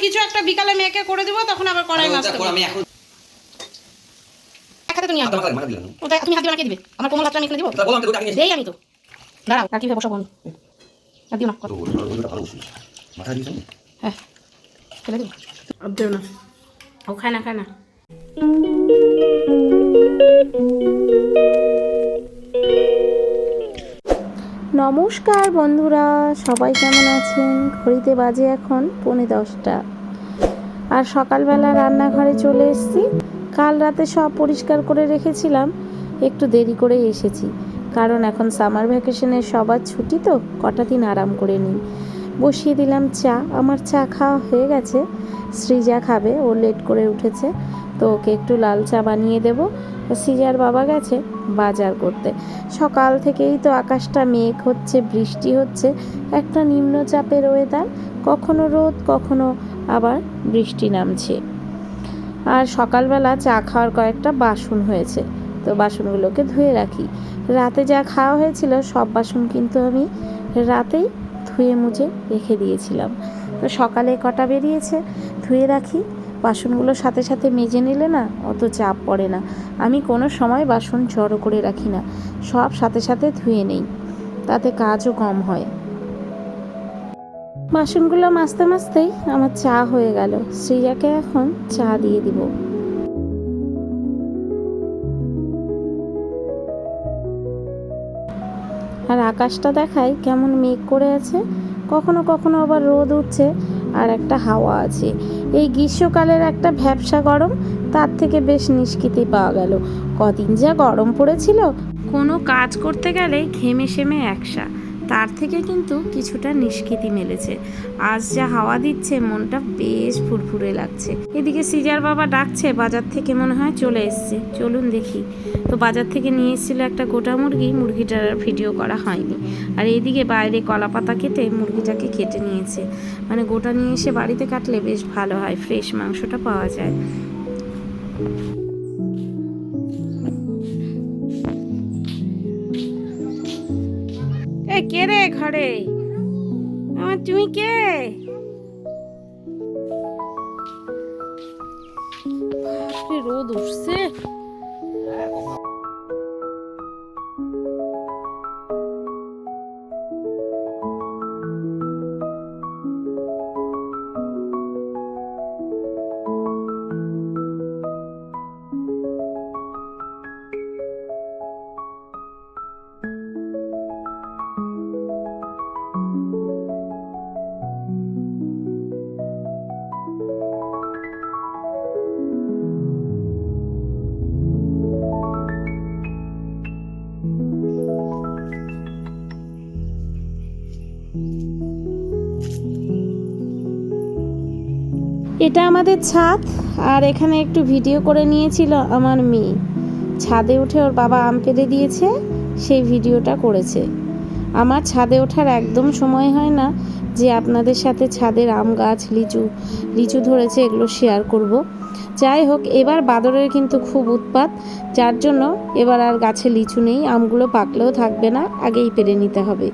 কিছু একটা বিকালে মেয়েকে করে দিব তখন আবার কড়াই মাছ ওটা করে আমি এখন এক হাতে তুমি দিলাম ওটা তুমি হাত দিয়ে আমাকে দিবে। আমার কোমল হাতটা আমি এখানে দিব? দেই আমি তো। দাঁড়াও আর কীভাবে বসাবো আর দিও না কত ভালো মাথা দিয়েছেন হ্যাঁ। ফেলে দিব। আর দিও না। ও খায় না খায় না। নমস্কার বন্ধুরা, সবাই কেমন আছেন? ঘড়িতে বাজে এখন পৌনে দশটা। আর সকালবেলা রান্নাঘরে চলে এসেছি। কাল রাতে সব পরিষ্কার করে রেখেছিলাম, একটু দেরি করে এসেছি। কারণ এখন সামার ভ্যাকেশনের সবার ছুটি তো, কটা দিন আরাম করে নিই। বসিয়ে দিলাম চা, আমার চা খাওয়া হয়ে গেছে। সৃজা খাবে, ও লেট করে উঠেছে, তো ওকে একটু লাল চা বানিয়ে দেবো। সৃজার বাবা গেছে বাজার করতে। সকাল থেকেই তো আকাশটা মেঘ হচ্ছে, বৃষ্টি হচ্ছে, একটা নিম্নচাপের ওয়েদার কখনো রোদ, কখনো আবার বৃষ্টি নামছে। আর সকালবেলা চা খাওয়ার কয়েকটা বাসন হয়েছে, তো বাসনগুলোকে ধুয়ে রাখি। রাতে যা খাওয়া হয়েছিল সব বাসন কিন্তু আমি রাতেই ধুয়ে মুছে রেখে দিয়েছিলাম। তো সকালে কটা বেরিয়েছে, ধুয়ে রাখি, বাসনগুলো সাথে সাথে মেজে নিলে না অত চাপ পড়ে না। আমি কোনো সময় বাসন জড়ো করে রাখি না, সব সাথে সাথে ধুয়ে নেই, তাতে কাজও কম হয়। বাসনগুলো মাজতে মাজতেই আমার চা হয়ে গেল শ্রীজাকে এখন চা দিয়ে দিব। আর আকাশটা দেখায় কেমন মেঘ করে আছে, কখনো কখনো আবার রোদ উঠছে, আর একটা হাওয়া আছে। এই গ্রীষ্মকালের একটা ভ্যাবসা গরম তার থেকে বেশ নিষ্কৃতি পাওয়া গেল। কদিন যা গরম পড়েছিল, কোনো কাজ করতে গেলে ঘেমে সেমে একসা। তার থেকে কিন্তু কিছুটা নিষ্কৃতি মেলেছে। আজ যা হাওয়া দিচ্ছে, মনটা বেশ ফুরফুরে লাগছে। এদিকে সিজার বাবা ডাকছে, বাজার থেকে মনে হয় চলে এসছে। চলুন দেখি। তো বাজার থেকে নিয়ে এসেছিল একটা গোটা মুরগি, মুরগিটার ভিডিও করা হয়নি। আর এদিকে বাইরে কলা পাতা কেটে মুরগিটাকে কেটে নিয়েছে। মানে গোটা নিয়ে এসে বাড়িতে কাটলে বেশ ভালো হয়, ফ্রেশ মাংসটা পাওয়া যায়। কে রে ঘরে? আমার তুমি কে? রোদ উঠছে। এটা আমাদের ছাদ, আর এখানে একটু ভিডিও করে নিয়েছিল আমার মেয়ে। ছাদে উঠে ওর বাবা আম পেড়ে দিয়েছে, সেই ভিডিওটা করেছে। আমার ছাদে ওঠার একদম সময় হয় না যে আপনাদের সাথে ছাদের আম গাছ, লিচু লিচু ধরেছে, এগুলো শেয়ার করব। যাই হোক, এবার বাদরের কিন্তু খুব উৎপাত, যার জন্য এবার আর গাছে লিচু নেই, আমগুলো পাকলেও থাকবে না, আগেই পেরে নিতে হবে।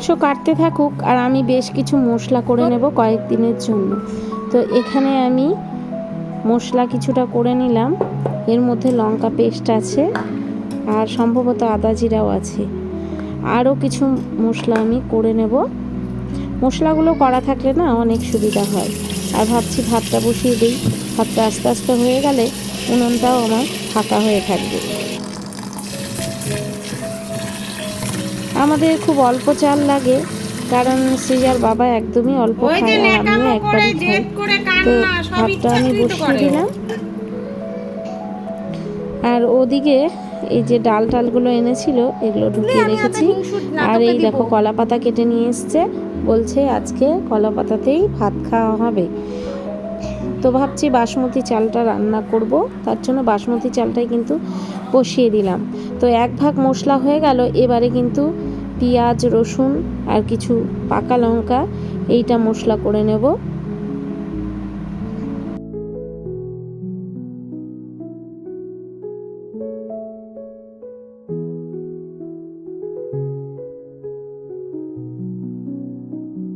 মাংস কাটতে থাকুক আর আমি বেশ কিছু মশলা করে নেব কয়েকদিনের জন্য। তো এখানে আমি মশলা কিছুটা করে নিলাম। এর মধ্যে লঙ্কা পেস্ট আছে আর সম্ভবত আদা জিরাও আছে। আরও কিছু মশলা আমি করে নেব। মশলাগুলো করা থাকলে না অনেক সুবিধা হয়। আর ভাবছি ভাতটা বসিয়ে দিই। ভাতটা আস্তে আস্তে হয়ে গেলে উনুনটাও আমার ফাঁকা হয়ে থাকবে। আমাদের খুব অল্প চাল লাগে কারণ সিজার বাবা একদমই অল্প খায় আর নেকামো একবারই খাই। তো ভাতটা আমি বসিয়ে দিলাম। আর ওদিকে এই যে ডাল টালগুলো এনেছিল এগুলো ঢুকিয়ে রেখেছি। আর এই দেখো কলা পাতা কেটে নিয়ে এসছে বলছে আজকে কলা পাতাতেই ভাত খাওয়া হবে। তো ভাবছি বাসমতি চালটা রান্না করব তার জন্য বাসমতি চালটাই কিন্তু বসিয়ে দিলাম। তো এক ভাগ মশলা হয়ে গেল এবারে কিন্তু পেঁয়াজ রসুন আর কিছু পাকা লঙ্কা এইটা মশলা করে নেব।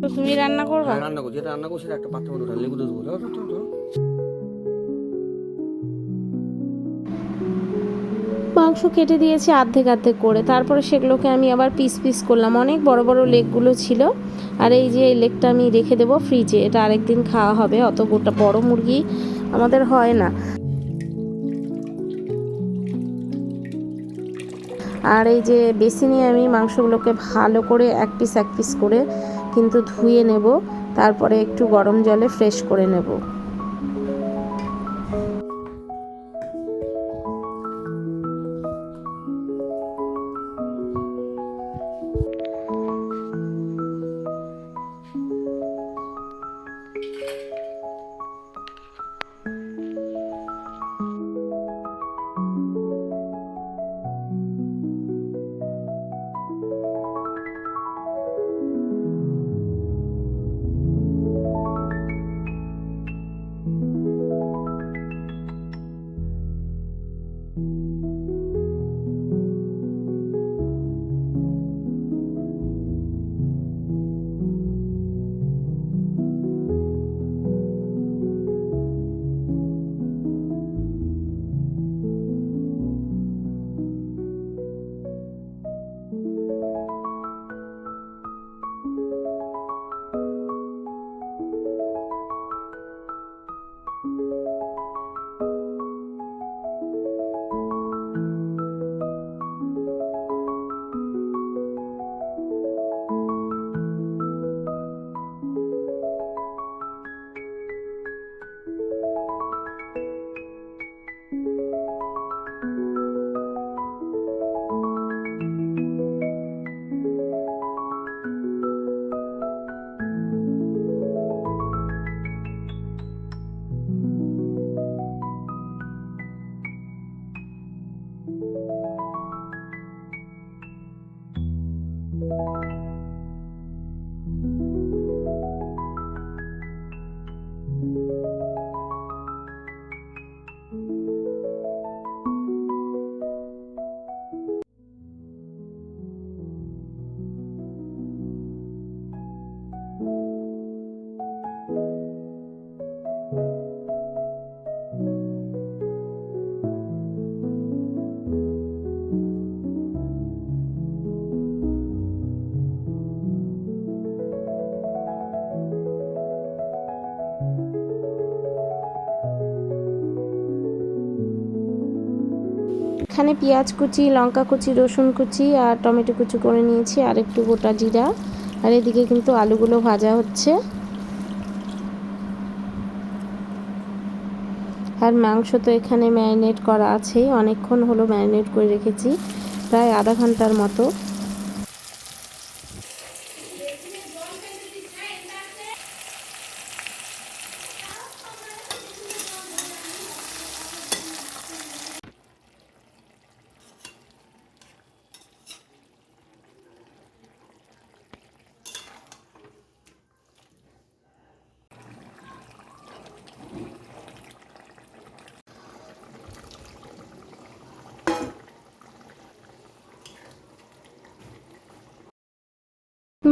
তো তুমি রান্না করবা? রান্না করছি এটা রান্না করছি একটা পাত্র লেবু দেবো মাংস কেটে দিয়েছি অর্ধেক অর্ধেক করে। তারপরে সেগুলোকে আমি আবার পিস পিস করলাম। অনেক বড় বড় লেগগুলো ছিল। আর এই যে এই লেগটা আমি রেখে দেবো ফ্রিজে এটা আরেকদিন খাওয়া হবে। অত গোটা বড় মুরগি আমাদের হয় না। আর এই যে বেসিনে আমি মাংসগুলোকে ভালো করে এক পিস এক পিস করে কিন্তু ধুয়ে নেব। তারপরে একটু গরম জলে ফ্রেশ করে নেব। এখানে পেঁয়াজ কুচি, লঙ্কা কুচি, রসুন কুচি আর টমেটো কুচি করে নিয়েছি আর একটু গোটা জিরা। আর এদিকে কিন্তু আলুগুলো ভাজা হচ্ছে। আর মাংস তো এখানে ম্যারিনেট করা আছেই। অনেকক্ষণ হলো ম্যারিনেট করে রেখেছি, প্রায় আধা ঘণ্টার মতো।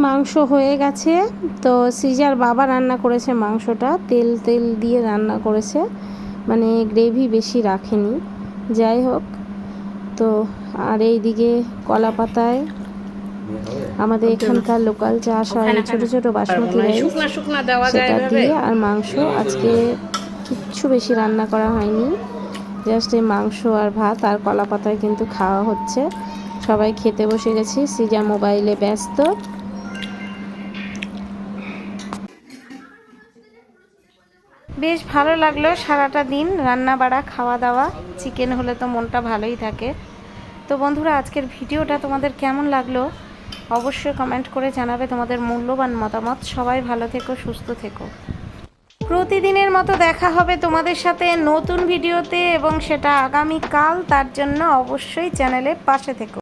মাংস হয়ে গেছে। তো সিজার বাবা রান্না করেছে মাংসটা। তেল তেল দিয়ে রান্না করেছে। মানে গ্রেভি বেশি রাখেনি। যাই হোক তো আর এইদিকে কলা পাতায় আমাদের এখানকার লোকাল চাষ হয় ছোট ছোট বাসমতি রাইস। শুকনা শুকনা দেওয়া যায় সেটা দিয়ে আর মাংস আজকে কিচ্ছু বেশি রান্না করা হয়নি। জাস্ট এই মাংস আর ভাত আর কলা পাতায় কিন্তু খাওয়া হচ্ছে। সবাই খেতে বসে গেছি। সিজা মোবাইলে ব্যস্ত। বেশ ভালো লাগল সারাটা দিন রান্না বাড়া, খাওয়া দাওয়া। চিকেন হলে তো মনটা ভালোই থাকে। তো বন্ধুরা, আজকের ভিডিওটা তোমাদের কেমন লাগল? অবশ্যই কমেন্ট করে জানাবে তোমাদের মূল্যবান মতামত। সবাই ভালো থেকো, সুস্থ থেকো। প্রতিদিনের মতো দেখা হবে তোমাদের সাথে নতুন ভিডিওতে এবং সেটা আগামীকাল, তার জন্য অবশ্যই চ্যানেলে পাশে থেকো।